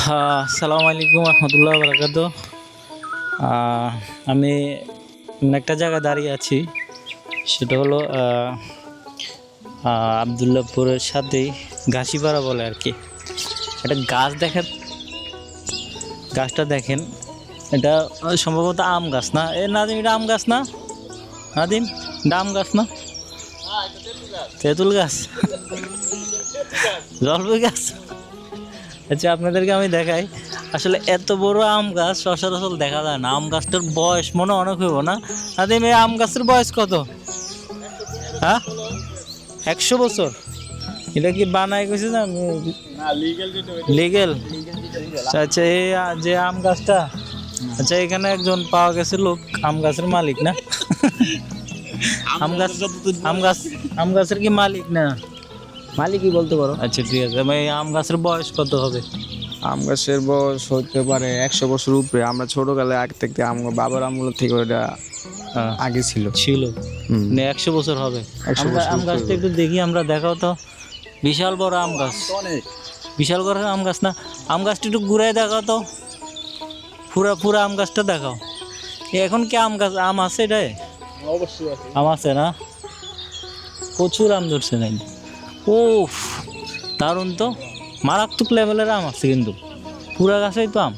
আসসালামু আলাইকুম রহমতুল্লাহ বরকাত আমি একটা জায়গায় দাঁড়িয়ে আছি। সেটা হলো আবদুল্লাপুরের সাথেই ঘাসিপাড়া বলে আর কি। একটা গাছ দেখেন। গাছটা দেখেন। এটা সম্ভবত আম গাছ না? এ নাদিম এটা আম গাছ না? নাদিম এটা আম গাছ না? তেঁতুল গাছ। জলপাই গাছ। আচ্ছা আপনাদেরকে আমি দেখাই। আসলে এত বড় আম গাছ সচরাচর দেখা যায় না। আম গাছটার বয়স মনে অনেক হইব না? আদিম এই আম গাছের বয়স কত? হ্যাঁ? একশো বছর। এটা কি বানাই গেছে না? লিগেল আচ্ছা এই যে আম গাছটা? আচ্ছা এখানে একজন পাওয়া গেছে লোক আম গাছের মালিক না? আম গাছ আম গাছ আম গাছের কি মালিক না? মালিকই বলতে পারো। আচ্ছা ঠিক আছে। আমি এই আম গাছের বয়স কত হবে? আম গাছের বয়স হতে পারে একশো বছর উপরে। আমরা ছোটকালে আগে থেকে আম বাবার আমগুলো থেকে ওটা হ্যাঁ, আগে ছিল। ছিল। মানে একশো বছর হবে। আম গাছটা একটু দেখি আমরা দেখাও তো। বিশাল বড় আম গাছ। বিশাল বড় আম গাছ না? আম গাছটা একটু ঘুরাই দেখাও তো। পুরা পুরা আম গাছটা দেখাও। এখন কি আম গাছ আম আছে এটাই আম আছে না? প্রচুর আম ধরছে নাকি ও দারুণ তো। মারাত্মক লেভেলের আম আছে কিন্তু। পুরা গাছেই তো আম।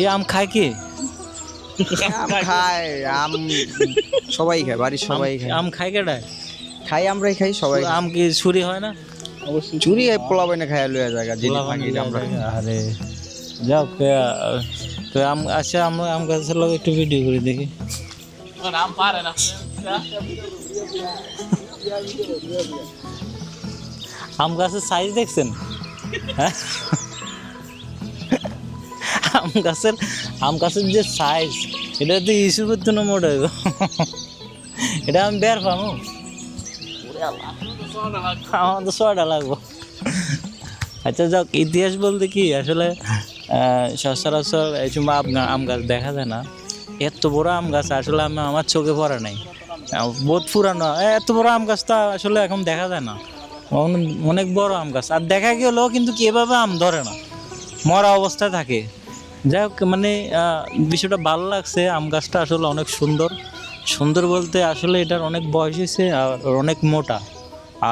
এই আম খায় কে? আম খায় আম সবাই খায় বাড়ির সবাই খায়। আম খায় কেটায় খাই আমরাই খাই সবাই আম কি চুরি হয় না? চুরি হয় পোলা বাইনে খাই লইয়া জায়গা যেটি পোলাপান আমরা আরে। যাও তো আম আচ্ছা আম আম গাছের লোক একটু ভিডিও করে দেখি। আম গাছের সাইজ দেখছেন? হ্যাঁ? আম গাছের আম গাছের যে সাইজ এটা তো ইস্যু করতে না মোট এটা আমি বের পাবো। আমার তো ছয়টা লাগবো। আচ্ছা যাক ইতিহাস বলতে কি আসলে সচরাচর এই সময় আম আম গাছ দেখা যায় না। এত বড় আম গাছ আসলে আমি আমার চোখে পড়ে নাই। বহুত পুরানো। এত বড় আম গাছটা আসলে এখন দেখা যায় না। অনেক বড় আম গাছ। আর দেখা গেলেও কিন্তু কি এভাবে আম ধরে না। মরা অবস্থায় থাকে। যাই হোক মানে বিষয়টা ভালো লাগছে। আম গাছটা আসলে অনেক সুন্দর। সুন্দর বলতে আসলে এটার অনেক বয়স হয়েছে আর অনেক মোটা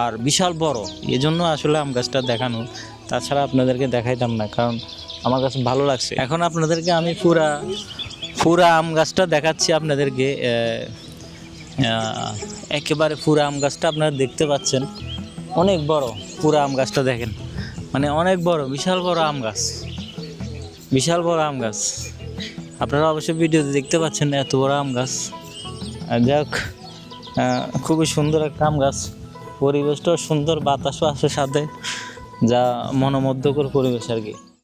আর বিশাল বড়। এই জন্য আসলে আম গাছটা দেখানো। তাছাড়া আপনাদেরকে দেখাইতাম না, কারণ আমার কাছে ভালো লাগছে। এখন আপনাদেরকে আমি পুরা পুরা আম গাছটা দেখাচ্ছি আপনাদেরকে। একেবারে পুরা আম গাছটা আপনারা দেখতে পাচ্ছেন। অনেক বড় পুরো আম গাছটা দেখেন। মানে অনেক বড়, বিশাল বড় আম গাছ। বিশাল বড় আম গাছ। আপনারা অবশ্যই ভিডিওতে দেখতে পাচ্ছেন এত বড় আম গাছ। যাক খুবই সুন্দর একটা আম গাছ। পরিবেশটাও সুন্দর, বাতাসও আছে সাথে, যা মনোমুগ্ধকর পরিবেশ আর কি।